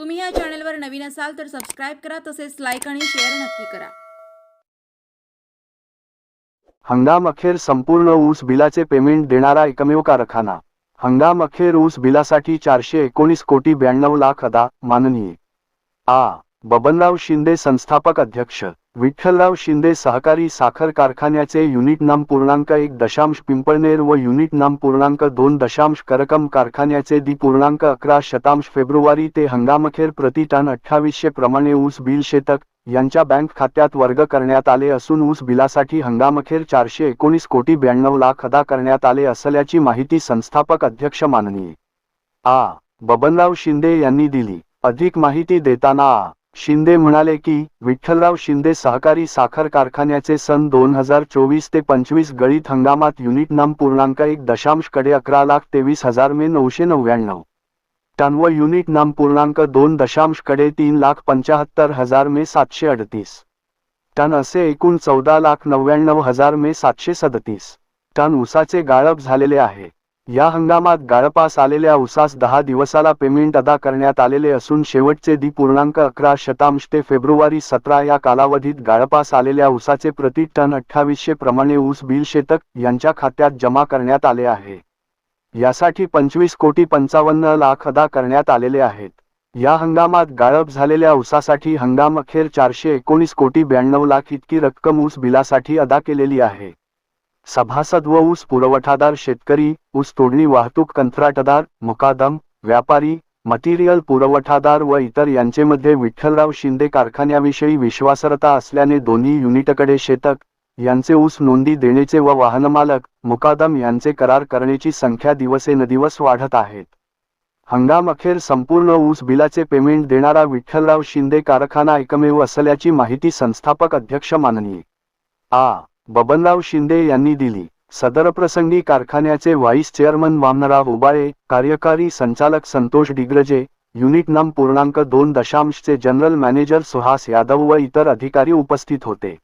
तुम्ही या चॅनलवर नवीन असाल तर सबस्क्राईब करा तसेच लाईक आणि शेअर नक्की करा. हंगाम अखेर संपूर्ण ऊस बिलाचे पेमेंट देणारा एकमेव कारखाना. हंगाम अखेर ऊस बिलासाठी चारशे एकोणीस कोटी ब्याण्णव लाख अदा माननीय. आ. बबनराव शिंदे संस्थापक अध्यक्ष विठ्ठलराव शिंदे सहकारी साखर कारखान्याचे युनिट नाम पूर्णांक एक दशांश पिंपळनेर व युनिट नाम पूर्णांक दोन दशांश करकम कारखान्याचे दि पूर्णांक अकरा शतांश फेब्रुवारी ते हंगामखेर प्रति टन अठ्ठावीसशे प्रमाणे ऊस बिल शेतक यांच्या बँक खात्यात वर्ग करण्यात आले असून ऊस बिलासाठी हंगामखेर चारशे एकोणीस कोटी ब्याण्णव लाख अदा करण्यात आले असल्याची माहिती संस्थापक अध्यक्ष माननीय आ. बबनराव शिंदे यांनी दिली. अधिक माहिती देताना आ. शिंदे म्हणाले की विठ्ठलराव शिंदे सहकारी साखर कारखान्याचे सन दोन हजार चोवीस ते पंचवीस गळीत हंगामात युनिट नाम पूर्णांक एक दशांशकडे अकरा लाख तेवीस हजार मे नऊशे नव्याण्णव. टन व युनिट नाम पूर्णांक दोन दशांशकडे तीन लाख पंचाहत्तर हजार मे सातशे अडतीस. टन असे एकूण चौदा लाख नव्याण्णव हजार मे सातशे सदतीस. टन उसाचे गाळप झालेले आहे. या हंगामात गाळपास आलेल्या उसास दहा दिवसाला पेमेंट अदा करण्यात आलेले असून शेवटचे दी पूर्णांक अकरा शतांश ते फेब्रुवारी सतरा या कालावधीत गाळपास आलेल्या उसाचे प्रति टन अठ्ठावीसशे प्रमाणे ऊस बिल शेतक यांच्या खात्यात जमा करण्यात आले आहे. यासाठी पंचवीस कोटी पंचावन्न लाख अदा करण्यात आलेले आहेत. या हंगामात गाळप झालेल्या ऊसासाठी हंगाम अखेर चारशे एकोणीस कोटी ब्याण्णव लाख इतकी रक्कम ऊस बिलासाठी अदा केलेली आहे. सभासद व ऊस पुरवठादार शेतकरी ऊस तोडणी वाहतूक कंत्राटदार मुकादम व्यापारी मटेरियल पुरवठादार व इतर यांचेमध्ये विठ्ठलराव शिंदे कारखान्याविषयी विश्वासार्हता असल्याने दोन्ही युनिटकडे शेतक यांचे ऊस नोंदी देण्याचे व वाहनमालक मुकादम यांचे करार करण्याची संख्या दिवसेनदिवस वाढत आहेत. हंगाम अखेर संपूर्ण ऊस बिलाचे पेमेंट देणारा विठ्ठलराव शिंदे कारखाना एकमेव असल्याची माहिती संस्थापक अध्यक्ष माननीय आ. बबनराव शिंदे यांनी दिली. सदरप्रसंगी कारखान्याचे व्हाईस चेअरमन वामनराव उबाळे कार्यकारी संचालक संतोष डिग्रजे युनिट नम पूर्णांक दोन दशांशचे जनरल मॅनेजर सुहास यादव व इतर अधिकारी उपस्थित होते.